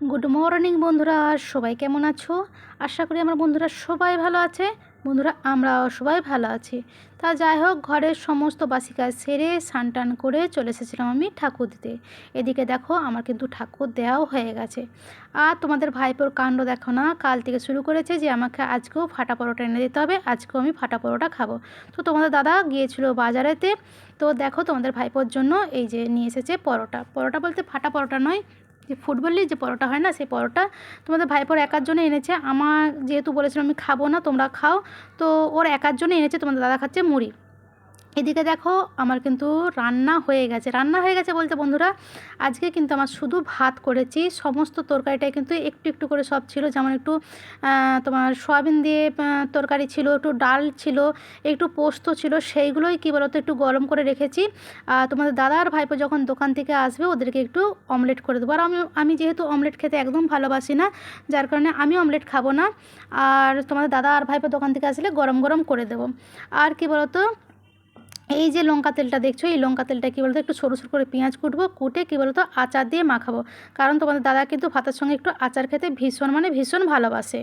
Good morning বন্ধুরা। সবাই কেমন আছো? আশা করি আমার বন্ধুরা সবাই ভালো আছে। বন্ধুরা, আমরাও সবাই ভালো আছি। তা যাই হোক, ঘরের সমস্ত বাসি কাজ সেরে স্নান টান করে চলে এসেছিলাম আমি ঠাকুর দিতে। এদিকে দেখো, আমার কিন্তু ঠাকুর দেওয়াও হয়ে গেছে। আর তোমাদের ভাইপোর কাণ্ড দেখো না, কাল থেকে শুরু করেছে যে আমাকে আজকেও ফাটা পরোটা এনে দিতে হবে, আজকেও আমি ফাটা পরোটা খাব। তো তোমাদের দাদা গিয়েছিল বাজারেতে। তো দেখো, তোমাদের ভাইপোর জন্য এই যে নিয়ে এসেছে পরোটা। পরোটা বলতে ফাটা পরোটা নয় যে ফুটবলের যে পরোটা হয় না, সেই পরোটা তোমাদের ভাইপোর একার জন্য এনেছে। আমার যেহেতু বলেছিলাম আমি খাব না, তোমরা খাও। তো ওর একার জন্য এনেছে, তোমাদের দাদা খাচ্ছে মুড়ি। এদিকে দেখো আমার কিন্তু রান্না হয়ে গেছে। রান্না হয়ে গেছে বলতে বন্ধুরা, আজকে কিন্তু আমার শুধু ভাত করেছি। সমস্ত তরকারিটাই কিন্তু একটু একটু করে সব ছিল। যেমন একটু তোমার সয়াবিন দিয়ে তরকারি ছিল, একটু ডাল ছিল, একটু পোস্ত ছিল, সেইগুলোই কী বলতো, একটু গরম করে রেখেছি। তোমাদের দাদা আর ভাইপো যখন দোকান থেকে আসবে, ওদেরকে একটু অমলেট করে দেবো। আর আমি আমি যেহেতু অমলেট খেতে একদম ভালোবাসি না, যার কারণে আমি অমলেট খাব না। আর তোমাদের দাদা আর ভাইপো দোকান থেকে আসলে গরম গরম করে দেবো। আর কি বলতো এই যে লঙ্কা তেলটা দেখছ এই লঙ্কা তেলটা কী বলতো একটু সরু সরু করে পেঁয়াজ কুটবো কুটে কী বলতো আচার দিয়ে মাখাবো। কারণ তোমাদের দাদা কিন্তু ভাতের সঙ্গে একটু আচার খেতে ভীষণ মানে ভীষণ ভালোবাসে।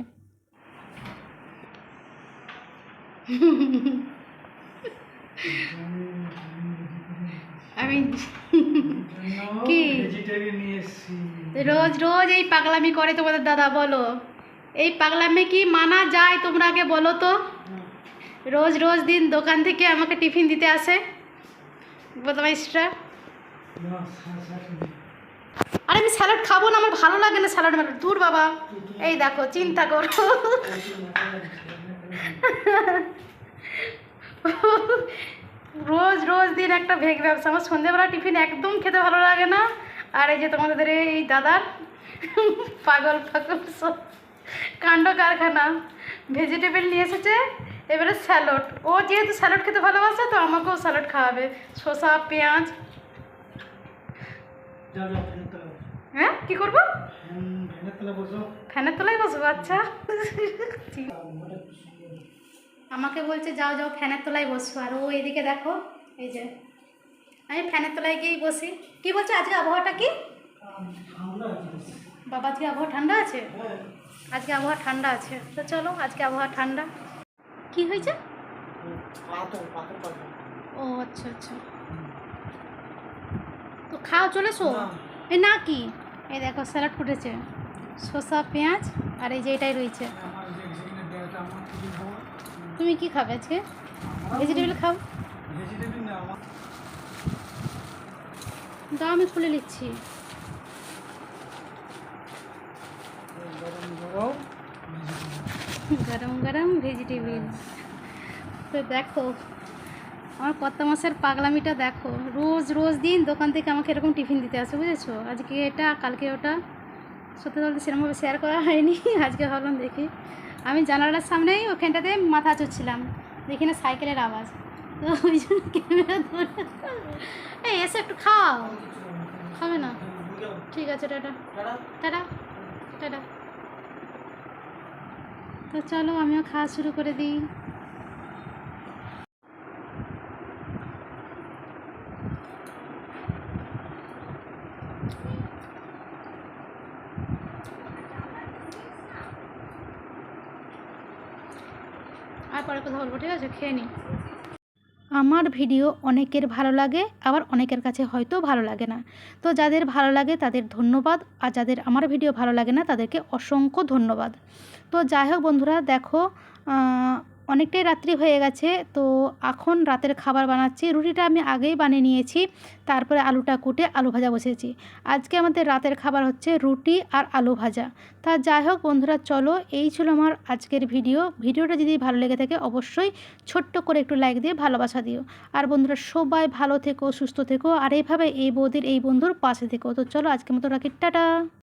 আমি কি? রোজ রোজ এই পাগলামি করে তোমাদের দাদা বলো। এই পাগলামি কি মানা যায় তোমরা আগে বলো তো। রোজ রোজ দিন দোকান থেকে আমাকে টিফিন দিতে আসে। বদমাইশটা আরে আমি স্যালাড খাব না, আমার ভালো লাগে না স্যালাড মানে দূর বাবা। এই দেখো, চিন্তা করো। রোজ রোজ দিন একটা ভেগ ব্যবসা। আমার সন্ধ্যেবেলা টিফিন একদম খেতে ভালো লাগে না। আর এই যে তোমাদের এই দাদার পাগল পাগল সব। কাণ্ড কারখানা। ভেজিটেবল নিয়ে এসেছে। এবারে স্যালাড। ও যেহেতু স্যালাড খেতে ভালোবাসে তো আমাকেও স্যালাড খাওয়াবে। শসা পেঁয়াজ। হ্যাঁ? কি করব? ফ্যানের তলায় বসবো আচ্ছা। আমাকে বলছে যাও যাও ফ্যানের তলায় বসবো আর ও এদিকে দেখো এই যে। আমি ফ্যানের তলায় গিয়েই বসি। কি বলছে আজকে আবহাওয়াটা কি? বাবা আজকে আবহাওয়া ঠান্ডা আছে? আজকে আবহাওয়া ঠান্ডা আছে। তো চলো আজকে আবহাওয়া ঠান্ডা। কি হয়েছে? ও আচ্ছা আচ্ছা। তো খাও চলে শো এই না কি? এই দেখো স্যালাড ফুটেছে। শসা পেঁয়াজ আর এই যে এটাই রয়েছে। তুমি কি খাবে আজকে? ভেজিটেবল খাও। দাও আমি খুলে নিচ্ছি। গরম গরম ভেজিটেবিল। তো দেখো, আমার কত মাসের পাগলামিটা দেখো। রোজ রোজ দিন দোকান থেকে আমাকে এরকম টিফিন দিতে আসে, বুঝেছ? আজকে এটা, কালকে ওটা। সত্যি বলতে সেরকমভাবে শেয়ার করা হয়নি, আজকে ভাবলাম দেখি। আমি জানালার সামনেই ওখানটাতে মাথা চড়ছিলাম দেখি না সাইকেলের আওয়াজ। তো ওই জন্য ক্যামেরা ধরে এই এসে একটু খাও। খাবে না? ঠিক আছে, টাটা। টাটা। টাটা। তো চলো আমিও খাওয়া শুরু করে দিই। ঠিক আছে? আমার ভিডিও অনেকের ভালো লাগে, আবার অনেকের কাছে হয়তো ভালো লাগে না। তো যাদের ভালো লাগে তাদের ধন্যবাদ, আর যাদের আমার ভিডিও ভালো লাগে না তাদেরকে অসংখ্য ধন্যবাদ। তো যাই হোক বন্ধুরা, দেখো অনেকটাই রাত্রি হয়ে গেছে। তো এখন রাতের খাবার বানাচ্ছি। রুটিটা আমি আগেই বানিয়ে নিয়েছি। তারপরে আলুটা কুটে আলু ভাজা বসেছি। আজকে আমাদের রাতের খাবার হচ্ছে রুটি আর আলু ভাজা। তা যাই হোক বন্ধুরা, চলো, এই ছিল আমার আজকের ভিডিও। ভিডিওটা যদি ভালো লেগে থাকে, অবশ্যই ছোট্ট করে একটু লাইক দিয়ে ভালোবাসা দিও। আর বন্ধুরা, সবাই ভালো থেকো, সুস্থ থেকো। আর এইভাবে এই বৌদির, এই বন্ধুর পাশে থেকো। তো চলো, আজকের মতো রাখি। টাটা!